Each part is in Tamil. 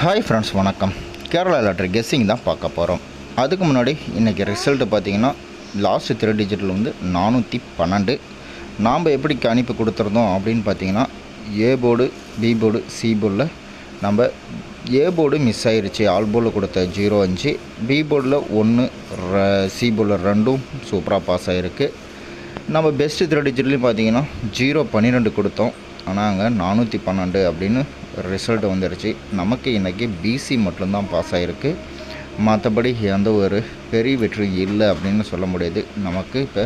ஹாய் ஃப்ரெண்ட்ஸ் வணக்கம். கேரளா லாட்ரி கெஸ்ஸிங் தான் பார்க்க போகிறோம் அதுக்கு முன்னாடி இன்றைக்கி ரிசல்ட்டு பார்த்தீங்கன்னா லாஸ்ட் த்ரீ டிஜிட்டில் வந்து நானூற்றி பன்னெண்டு. நாம் எப்படி கணிப்பு கொடுத்துருந்தோம் அப்படின்னு பார்த்தீங்கன்னா A board B board C போர்டில் நம்ம ஏ போர்டு மிஸ் ஆயிடுச்சு ஆல் போர்டில் கொடுத்த ஜீரோ அஞ்சு. பி போர்டில் ஒன்று சி போர்டில் ரெண்டும் சூப்பராக பாஸ் ஆகிருக்கு நம்ம பெஸ்ட்டு த்ரீ டிஜிட்லேயும் பார்த்தீங்கன்னா ஜீரோ பன்னிரெண்டு கொடுத்தோம். ஆனால் அங்கே நானூற்றி பன்னெண்டு அப்படின்னு ரிசல்ட் வந்துடுச்சு நமக்கு இன்றைக்கி பிசி மட்டும்தான் பாஸ் ஆகிருக்கு மற்றபடி எந்த ஒரு பெரிய வெற்றி இல்லை அப்படின்னு சொல்ல முடியாது. நமக்கு இப்போ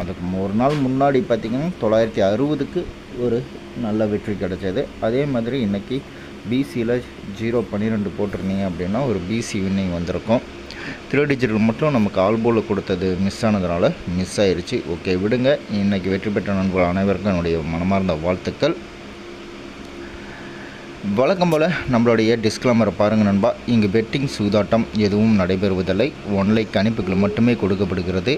அதுக்கு ஒரு நாள் முன்னாடி பார்த்திங்கன்னா தொள்ளாயிரத்தி அறுபதுக்கு ஒரு நல்ல வெற்றி கிடைச்சது. அதே மாதிரி இன்றைக்கி பிசியில் ஜீரோ பன்னிரெண்டு போட்டிருந்தீங்க அப்படின்னா ஒரு பிசி வின்னிங் வந்திருக்கும். த்ரீ டிஜிட்டல் மட்டும் நமக்கு ஆல்போவில் கொடுத்தது மிஸ் ஆனதுனால மிஸ் ஆயிடுச்சு ஓகே விடுங்க. இன்றைக்கி வெற்றி பெற்ற நண்பர்கள் அனைவருக்கும் என்னுடைய மனமார்ந்த வாழ்த்துக்கள். வழக்கம் போல் நம்மளுடைய டிஸ்க்ளைமரை பாருங்கள் நண்பா. இங்கு பெட்டிங் சூதாட்டம் எதுவும் நடைபெறுவதில்லை. ஒன்லை கணிப்புகள் மட்டுமே கொடுக்கப்படுகிறது.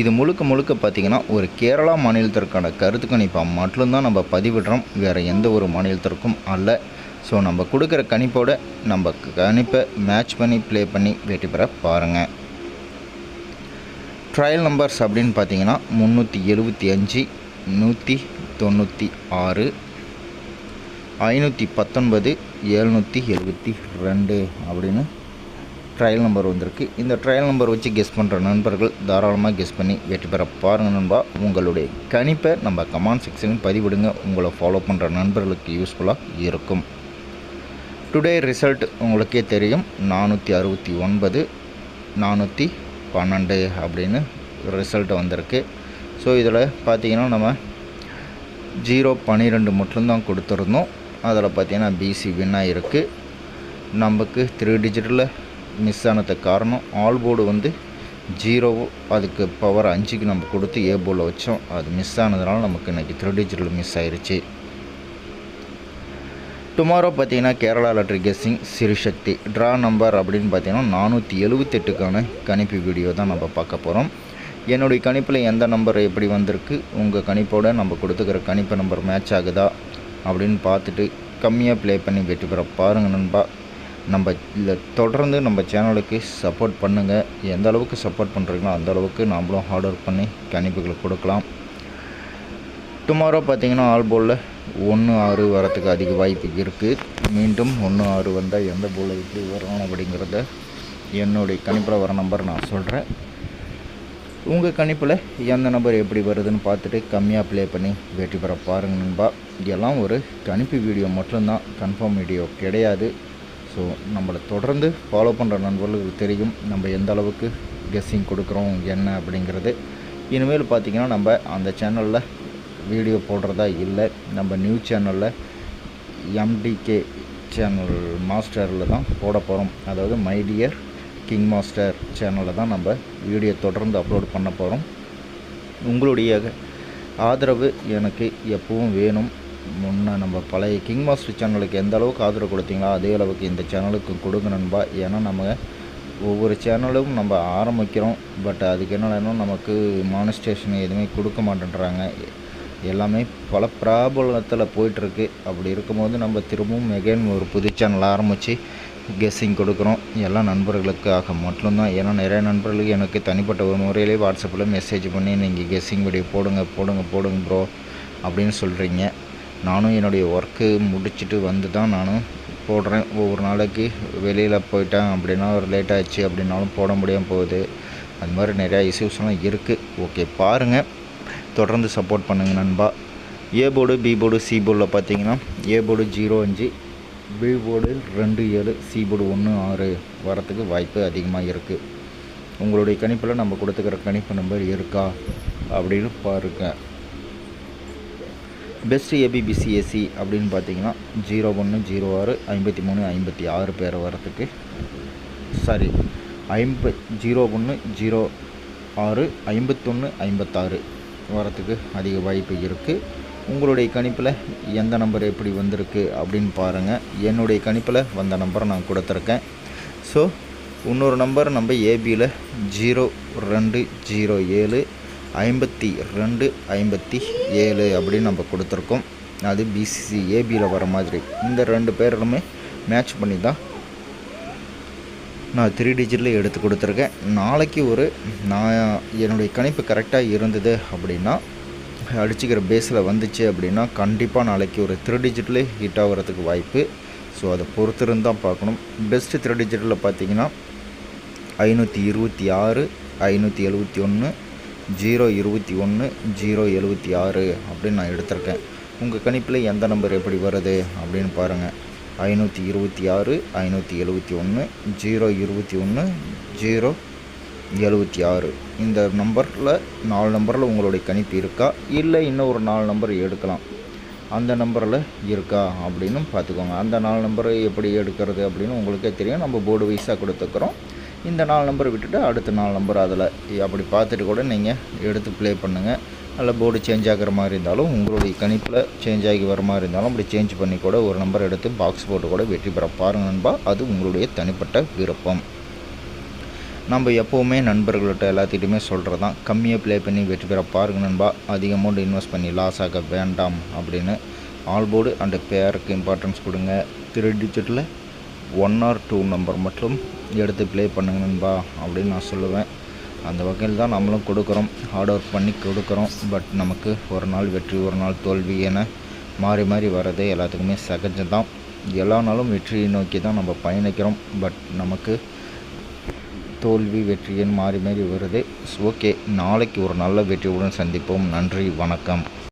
இது முழுக்க முழுக்க பார்த்திங்கன்னா ஒரு கேரளா மாநிலத்திற்கான கருத்து கணிப்பாக மட்டும்தான் நம்ம பதிவிடுறோம். வேறு எந்த ஒரு மாநிலத்திற்கும் அல்ல. ஸோ நம்ம கொடுக்குற கணிப்போட நம்ம கணிப்பை மேட்ச் பண்ணி ப்ளே பண்ணி வெற்றி பெற பாருங்கள் ட்ரையல் நம்பர்ஸ் அப்படின்னு பார்த்தீங்கன்னா முந்நூற்றி எழுபத்தி அஞ்சு நூற்றி தொண்ணூற்றி ஆறு ஐநூற்றி பத்தொன்பது எழுநூற்றி எழுபத்தி ரெண்டு அப்படின்னு ட்ரையல் நம்பர் வந்திருக்கு. இந்த ட்ரையல் நம்பர் வச்சு கெஸ் பண்ணுற நண்பர்கள் தாராளமாக கெஸ் பண்ணி வெற்றி பெற பாருங்கள் நண்பா. உங்களுடைய கணிப்பை நம்ம கமெண்ட் செக்ஷனில் பதிவிடுங்க. உங்களை ஃபாலோ பண்ணுற நண்பர்களுக்கு யூஸ்ஃபுல்லாக இருக்கும். டுடே ரிசல்ட் உங்களுக்கே தெரியும். நானூற்றி அறுபத்தி ஒன்பது நானூற்றி பன்னெண்டு அப்படின்னு ரிசல்ட் வந்திருக்கு. ஸோ இதில் பார்த்தீங்கன்னா நம்ம ஜீரோ பன்னிரெண்டு மட்டும்தான் கொடுத்துருந்தோம். அதில் பார்த்தீங்கன்னா பிசி வின்னாக இருக்குது நமக்கு த்ரீ டிஜிட்டில் மிஸ் ஆனதுக்கு காரணம் ஆல் போர்டு வந்து ஜீரோ அதுக்கு பவர் அஞ்சுக்கு நம்ம கொடுத்து ஏ போர்டில் வச்சோம். அது மிஸ் ஆனதுனால நமக்கு இன்றைக்கி த்ரீ டிஜிட்டல் மிஸ் ஆயிடுச்சு டுமாரோ பார்த்தீங்கன்னா கேரளா லாட்ரி கெஸ்ஸிங் சிறுசக்தி ட்ரா நம்பர் அப்படின்னு பார்த்தீங்கன்னா நானூற்றி எழுபத்தெட்டுக்கான கணிப்பு வீடியோ தான் நம்ம பார்க்க போகிறோம் என்னுடைய கணிப்பில் எந்த நம்பர் எப்படி வந்திருக்கு உங்கள் கணிப்போட நம்ம கொடுத்துக்கிற கணிப்பு நம்பர் மேட்ச் ஆகுதா அப்படின்னு பார்த்துட்டு கம்மியாக ப்ளே பண்ணி வெற்றி பெற பாருங்கள் நண்பா நம்ம இதில் தொடர்ந்து நம்ம சேனலுக்கு சப்போர்ட் பண்ணுங்கள் எந்த அளவுக்கு சப்போர்ட் பண்ணுறீங்களோ அந்த அளவுக்கு நாமளும் ஹார்ட் ஒர்க் பண்ணி கணிப்புகளை கொடுக்கலாம். டுமாரோ பார்த்தீங்கன்னா ஆல் போலில் ஒன்று ஆறு வரத்துக்கு அதிக வாய்ப்பு இருக்குது மீண்டும் ஒன்று ஆறு வந்தால் எந்த போலில் எப்படி வரும் அப்படிங்கிறத என்னுடைய கணிப்பில் வர நம்பர் நான் சொல்கிறேன் உங்கள் கணிப்பில் எந்த நம்பர் எப்படி வருதுன்னு பார்த்துட்டு கம்மியாக ப்ளே பண்ணி வெற்றி பெற பாருங்க நண்பா. இதெல்லாம் ஒரு கணிப்பு வீடியோ மட்டும்தான். கன்ஃபார்ம் வீடியோ கிடையாது. ஸோ நம்மளை தொடர்ந்து ஃபாலோ பண்ணுற நண்பர்களுக்கு தெரியும் நம்ம எந்த அளவுக்கு கெஸ்ஸிங் கொடுக்குறோம் என்ன அப்படிங்கிறது. இனிமேல் பார்த்திங்கன்னா நம்ம அந்த சேனலில் வீடியோ போடுறதா இல்லை நம்ம நியூஸ் சேனலில் எம்டிகே சேனல் மாஸ்டரில் தான் போட போகிறோம் அதாவது மை டியர் கிங் மாஸ்டர் சேனலில் தான் நம்ம வீடியோ தொடர்ந்து அப்லோட் பண்ண போகிறோம் உங்களுடைய ஆதரவு எனக்கு எப்பவும் வேணும். முன்னே நம்ம பழைய கிங் மாஸ்டர் சேனலுக்கு எந்த அளவுக்கு ஆதரவு கொடுத்தீங்களோ அதே அளவுக்கு இந்த சேனலுக்கு கொடுங்க நண்பா. ஏன்னா நம்ம ஒவ்வொரு சேனலும் நம்ம ஆரம்பிக்கிறோம். பட் அதுக்கு என்னென்னா நமக்கு மானிஸ்டேஷன் எதுவுமே கொடுக்க மாட்டேன்றாங்க. எல்லாமே பல பிராபலத்தில் போயிட்டுருக்கு அப்படி இருக்கும்போது நம்ம திரும்பவும் எகைன் ஒரு புது சேனல் ஆரம்பித்து கெஸ்ஸிங் கொடுக்குறோம். எல்லா நண்பர்களுக்காக மட்டும்தான். ஏன்னா நிறைய நண்பர்களுக்கு எனக்கு தனிப்பட்ட ஒரு முறையிலே வாட்ஸ்அப்பில் மெசேஜ் பண்ணி நீங்கள் கெஸ்ஸிங் வீடியோ போடுங்க போடுங்க போடுங்க ப்ரோ அப்படின்னு சொல்கிறீங்க நானும் என்னுடைய ஒர்க்கு முடிச்சுட்டு வந்து தான் நானும் போடுறேன். ஒவ்வொரு நாளைக்கு வெளியில் போயிட்டேன் அப்படின்னா ஒரு லேட் ஆச்சு அப்படின்னாலும் போட முடியாமல் போகுது. அது மாதிரி நிறையா இஷ்யூஸ்லாம் இருக்குது ஓகே பாருங்கள் தொடர்ந்து சப்போர்ட் பண்ணுங்கள் நண்பா. A board B board C போர்டில் பார்த்தீங்கன்னா ஏ போர்டு ஜீரோ அஞ்சு பில்போர்டு போர்டு ரெண்டு ஏழு சீபோர்டு ஒன்று ஆறு வரத்துக்கு வாய்ப்பு அதிகமாக இருக்குது உங்களுடைய கணிப்பில் நம்ம கொடுத்துக்கிற கணிப்பு நம்பர் இருக்கா அப்படின்னு பாருங்கள் பெஸ்ட் ஏபிபிசிஎஸ்சி அப்படின்னு பார்த்தீங்கன்னா ஜீரோ ஒன்று ஜீரோ ஆறு ஐம்பத்தி மூணு ஐம்பத்தி ஆறு பேர் வரத்துக்கு. சாரி ஐம்ப ஜீரோ ஒன்று ஜீரோ ஆறு ஐம்பத்தொன்று ஐம்பத்தாறு வரத்துக்கு அதிக வாய்ப்பு இருக்குது உங்களுடைய கணிப்பில் எந்த நம்பர் எப்படி வந்திருக்கு அப்படின்னு பாருங்கள் என்னுடைய கணிப்பில் வந்த நம்பரை நான் கொடுத்துருக்கேன். ஸோ இன்னொரு நம்பர் நம்ம ஏபியில் ஜீரோ ரெண்டு ஜீரோ ஏழு ஐம்பத்தி ரெண்டு ஐம்பத்தி ஏழு அப்படின்னு நம்ம கொடுத்துருக்கோம். அது பிசிசி ஏபியில் வர மாதிரி. இந்த ரெண்டு பேருமே மேட்ச் பண்ணி தான் நான் த்ரீ டிஜிட்டில் எடுத்து கொடுத்துருக்கேன். நாளைக்கு ஒரு நான் என்னுடைய கணிப்பு கரெக்டாக இருந்தது அப்படின்னா அடிச்சுக்கிற பேஸில் வந்துச்சு அப்படின்னா கண்டிப்பாக நாளைக்கு ஒரு த்ரீ டிஜிட்டலே ஹிட் ஆகிறதுக்கு வாய்ப்பு. ஸோ அதை பொறுத்திருந்து தான் பார்க்கணும். பெஸ்ட்டு த்ரீ டிஜிட்டலில் பார்த்தீங்கன்னா ஐநூற்றி இருபத்தி ஆறு ஐநூற்றி எழுபத்தி ஒன்று ஜீரோ இருபத்தி ஒன்று ஜீரோ எழுபத்தி ஆறு அப்படின்னு நான் எடுத்திருக்கேன். உங்கள் கணிப்பில் எந்த நம்பர் எப்படி வருது அப்படின்னு பாருங்கள் ஐநூற்றி இருபத்தி ஆறு ஐநூற்றி எழுபத்தி ஒன்று ஜீரோ இருபத்தி ஒன்று ஜீரோ எழுபத்தி ஆறு. இந்த நம்பரில் நாலு நம்பரில் உங்களுடைய கணிப்பு இருக்கா? இல்லை இன்னும் ஒரு நாலு நம்பர் எடுக்கலாம். அந்த நம்பரில் இருக்கா அப்படின்னு பார்த்துக்கோங்க. அந்த நாலு நம்பரை எப்படி எடுக்கிறது அப்படின்னு உங்களுக்கே தெரியும். நம்ம போர்டு வைஸாக கொடுத்துக்கிறோம். இந்த நாலு நம்பர் விட்டுட்டு அடுத்த நாலு நம்பர் அதில். அப்படி பார்த்துட்டு கூட நீங்கள் எடுத்து ப்ளே பண்ணுங்கள் அதில் போர்டு சேஞ்ச் ஆகிற மாதிரி இருந்தாலும் உங்களுடைய கணிப்பில் சேஞ்ச் ஆகி வர மாதிரி இருந்தாலும் அப்படி சேஞ்ச் பண்ணி கூட ஒரு நம்பர் எடுத்து பாக்ஸ் போட்டு கூட வெற்றி பெற பாருங்க நண்பா. அது உங்களுடைய தனிப்பட்ட விருப்பம். நம்ம எப்போவுமே நண்பர்கள்ட்ட எல்லாத்திட்டையுமே சொல்கிறது தான் கம்மியாக ப்ளே பண்ணி வெற்றி பெற பாருங்க நண்பா. அதிக அமௌண்ட் இன்வெஸ்ட் பண்ணி லாஸ் ஆக வேண்டாம் அப்படின்னு ஆல் போர்டு அண்டு பேருக்கு இம்பார்ட்டன்ஸ் கொடுங்க. த்ரீ டிஜிட்டில் ஒன் ஆர் டூ நம்பர் மட்டும் எடுத்து ப்ளே பண்ணுங்க நண்பா அப்படின்னு நான் சொல்லுவேன். அந்த வகையில் தான் நம்மளும் கொடுக்குறோம். ஹார்ட் ஒர்க் பண்ணி கொடுக்குறோம். பட் நமக்கு ஒரு நாள் வெற்றி ஒரு நாள் தோல்வி என மாறி மாறி வர்றது எல்லாத்துக்குமே சகஜம் தான் எல்லா நாளும் வெற்றியை நோக்கி தான் நம்ம பயணிக்கிறோம். பட் நமக்கு தோல்வி வெற்றியின் மாறி மாறி வருது. ஓகே நாளைக்கு ஒரு நல்ல வெற்றியுடன் சந்திப்போம். நன்றி வணக்கம்.